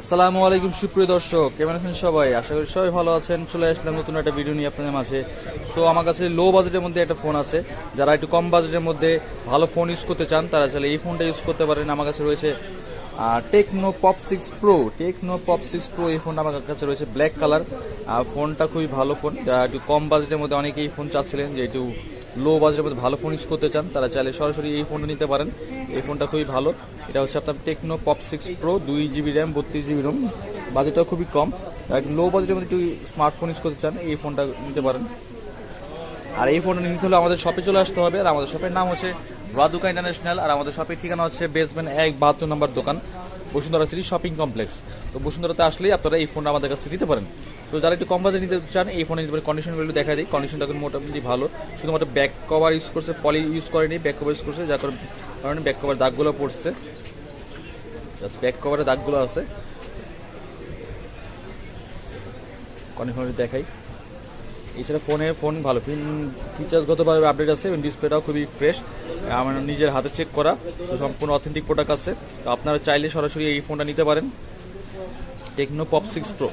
আসসালামু আলাইকুম, সুপ্রিয় দর্শক। কেমন আছেন সবাই? আশা করি সবাই ভালো আছেন। চলে আসলাম নতুন একটা ভিডিও নিয়ে আপনাদের মাঝে। সো আমার কাছে লো বাজেটের মধ্যে একটা ফোন আছে। যারা একটু কম বাজেটের মধ্যে ভালো ফোন ইউজ করতে চান, তারা চাইলে এই ফোনটা ইউজ করতে পারেন। আমার কাছে রয়েছে Tecno Pop six pro Tecno Pop six pro এই ফোনটা আমার কাছে রয়েছে ব্ল্যাক কালার ফোনটা খুবই ভালো ফোন একটু কম বাজেটের মধ্যে অনেকেই ফোন চাচ্ছিলেন যে একটু লো বাজেটের মধ্যে ভালো ফোন ইউজ করতে চান, তারা চাইলে সরাসরি এই ফোনটা নিতে পারেন। এই ফোনটা খুবই ভালো। এটা হচ্ছে আপনার টেকনো পপ সিক্স প্রো দুই জিবি র্যাম বত্রিশ জিবি রোম বাজেটটা খুবই কম। লো বাজেটের মধ্যে একটু স্মার্টফোন ইউজ করতে চান, এই ফোনটা নিতে পারেন। আর এই ফোনটা নিতে হলে আমাদের শপে চলে আসতে হবে। আর আমাদের শপের নাম হচ্ছে রাদুকা ইন্টারন্যাশনাল আর আমাদের শপের ঠিকানা হচ্ছে বেসমেন্ট এক বাহাত্তর নম্বর দোকান, বসুন্ধরা সিটি শপিং কমপ্লেক্স তো বসুন্ধরাতে আসলেই আপনারা এই ফোনটা আমাদের কাছে নিতে পারেন। তো যারা একটু কম বাজেট নিতে চান, এই ফোনে পারেন। কন্ডিশনগুলো দেখা দিই। কন্ডিশনটা মোটামুটি ভালো। শুধুমাত্র ব্যাক কভার ইউজ করছে পলি ইউজ করেনি ব্যাক কভার ইউজ করছে, যার কারণে ব্যাক কভার দাগগুলো পড়ছে। জাস্ট ব্যাক কভারের দাগগুলো আছে। কন্ডিশন দেখাই। এছাড়া ফোনে ফোন ভালো। ফিচার্সগতভাবে আপডেট আছে এবং ডিসপ্লেটাও খুবই ফ্রেশ আমার নিজের হাতে চেক করা। তো সম্পূর্ণ অথেন্টিক প্রোডাক্ট আছে। তো আপনারা চাইলে সরাসরি এই ফোনটা নিতে পারেন। টেকনো পপ সিক্স প্রো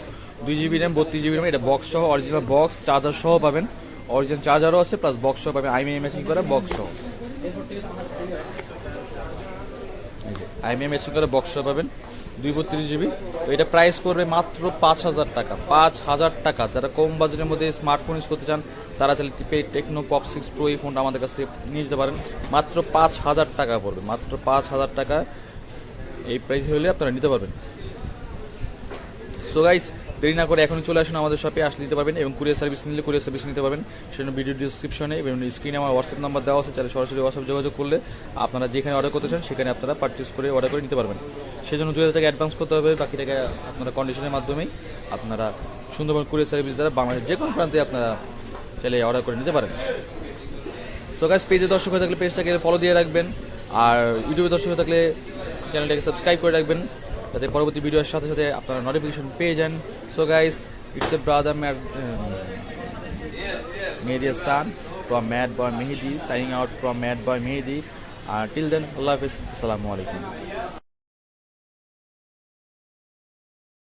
দুই জিবি র্যাম বত্রিশ জিবি র্যাম এটা বক্স সহ অরিজিনাল বক্স চার্জার সহ পাবেন। অরিজিনাল চার্জারও আছে প্লাস বক্স সহ পাবেন আইমিআই ম্যাচিং করা বক্স সহ। আইমিআই ম্যাচিং করা বক্স সহ পাবেন, দুই বত্রিশ জিবি। তো এটা প্রাইস পড়বে মাত্র পাঁচ হাজার টাকা, পাঁচ হাজার টাকা। যারা কম বাজেটের মধ্যে স্মার্টফোন ইউজ করতে চান, তারা চাইলে টিপে টেকনো পপ সিক্স প্রো এই ফোনটা আমাদের কাছ থেকে নিয়ে যেতে পারেন। মাত্র পাঁচ হাজার টাকা পড়বে, মাত্র পাঁচ হাজার টাকা। এই প্রাইস হলে আপনারা নিতে পারবেন। সো গাইস দেরি না করে এখনই চলে আসুন আমাদের শপে আসলে নিতে পারবেন এবং কুরিয়ার সার্ভিস নিলে কুরিয়ার সার্ভিস নিতে পারবেন। সেজন্য ভিডিও ডিসক্রিপশনে এবং স্ক্রিনে আমার হোয়াটসঅ্যাপ নাম্বার দেওয়া আছে, চাইলে সরাসরি হোয়াটসঅ্যাপ যোগাযোগ করলে আপনারা যেখানে অর্ডার করতে চান, সেখানে আপনারা পারচেস করে অর্ডার করে নিতে পারবেন। সেজন্য দুই হাজার টাকা অ্যাডভান্স করতে হবে বাকি টাকা আপনারা কন্ডিশনের মাধ্যমেই আপনারা সুন্দরবন কুরিয়ার সার্ভিস দ্বারা বাংলাদেশের যে কোনো প্রান্তে আপনারা চাইলে অর্ডার করে নিতে পারেন। তো গাইস পেজে দর্শক হয়ে থাকলে পেজটাকে ফলো দিয়ে রাখবেন। আর ইউটিউবে দর্শক হয়ে থাকলে চ্যানেলটাকে সাবস্ক্রাইব করে রাখবেন। যাতে পরবর্তী ভিডিওর সাথে সাথে আপনারা নোটিফিকেশন পেয়ে যান। So guys it's the brother mad মেহেদিয়ার son from mad boy Mehedi signing out from mad boy Mehedi till then আল্লাহ হাফিজ আসসালামু আলাইকুম